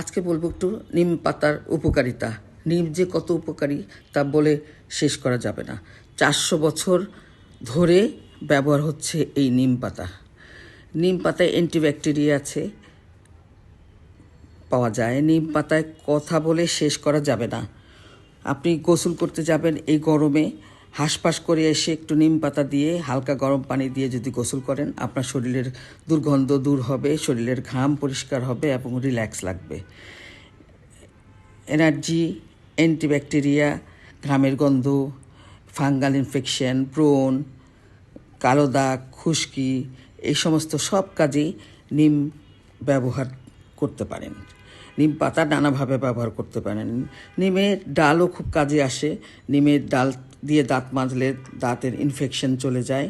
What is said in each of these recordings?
আজকে বলব একটু নিম পাতার উপকারিতা। নিম যে কত উপকারী তা বলে শেষ করা যাবে না। চারশো বছর ধরে ব্যবহার হচ্ছে এই নিম পাতা। নিম পাতায় অ্যান্টিব্যাকটেরিয়া আছে, পাওয়া যায়। নিম পাতায় কথা বলে শেষ করা যাবে না। আপনি গোসল করতে যাবেন এই গরমে হাঁসফাঁস করে এসে একটু নিম পাতা দিয়ে হালকা গরম পানি দিয়ে যদি গোসল করেন, আপনার শরীরের দুর্গন্ধ দূর হবে, শরীরের ঘাম পরিষ্কার হবে এবং রিল্যাক্স লাগবে। এনার্জি, অ্যান্টিব্যাকটেরিয়া, ঘামের গন্ধ, ফাঙ্গাল ইনফেকশন ব্রণ কালো দাগ, খুশকি, এই সমস্ত সব কাজেই নিম ব্যবহার করতে পারেন। নিম পাতা নানাভাবে ব্যবহার করতে পারেন। নিমের ডালও খুব কাজে আসে। নিমের ডাল দিয়ে দাঁত মাজলে দাঁতের ইনফেকশন চলে যায়।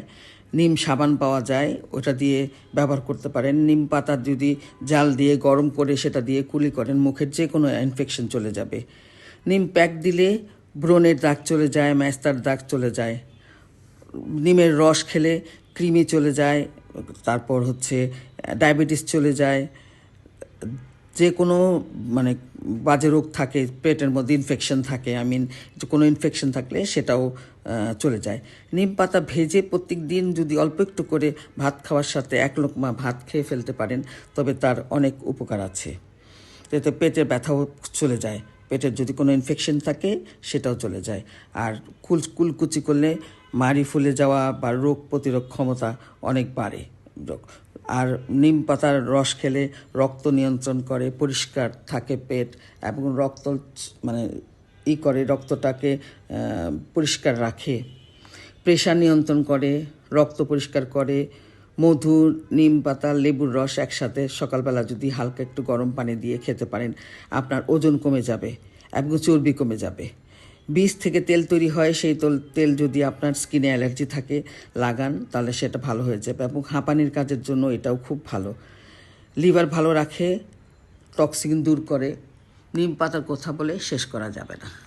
নিম সাবান পাওয়া যায়, ওটা দিয়ে ব্যবহার করতে পারেন। নিম পাতা যদি জাল দিয়ে গরম করে সেটা দিয়ে কুলি করেন, মুখের যে কোনো ইনফেকশন চলে যাবে। নিম প্যাক দিলে ব্রণের দাগ চলে যায়, ম্যাস্তার দাগ চলে যায়। নিমের রস খেলে কৃমি চলে যায়, তারপর হচ্ছে ডায়াবেটিস চলে যায়। যে কোনো মানে বাজে রোগ থাকে, পেটের মধ্যে ইনফেকশন থাকে আই মিন কোনো ইনফেকশন থাকলে সেটাও চলে যায়। নিম পাতা ভেজে প্রত্যেক দিন যদি অল্প একটু করে ভাত খাওয়ার সাথে এক লোকমা ভাত খেয়ে ফেলতে পারেন, তবে তার অনেক উপকার আছে। এতে পেটের ব্যথাও চলে যায়। পেটের যদি কোনো ইনফেকশন থাকে, সেটাও চলে যায়। আর কুল, কুলকুচি করলে মাড়ি ফুলে যাওয়া বা রোগ প্রতিরোধ ক্ষমতা অনেক বাড়ে। আর নিম পাতার রস খেলে রক্ত নিয়ন্ত্রণ করে, পরিষ্কার থাকে পেট এবং রক্ত মানে ই করে, রক্তটাকে পরিষ্কার রাখে। প্রেশার নিয়ন্ত্রণ করে, রক্ত পরিষ্কার করে, মধু, নিম পাতা, লেবুর রস একসাথে সকালবেলা যদি হালকা একটু গরম পানি দিয়ে খেতে পারেন, আপনার ওজন কমে যাবে এবং চর্বি কমে যাবে। বীজ থেকে তেল তৈরি হয়, সেই তেল তেল যদি আপনার স্কিনে অ্যালার্জি থাকে, লাগান, তাহলে সেটা ভালো হয়ে যাবে এবং হাঁপানির কাজের জন্য এটাও খুব ভালো। লিভার ভালো রাখে, টক্সিন দূর করে, নিম পাতার কথা বলে শেষ করা যাবে না।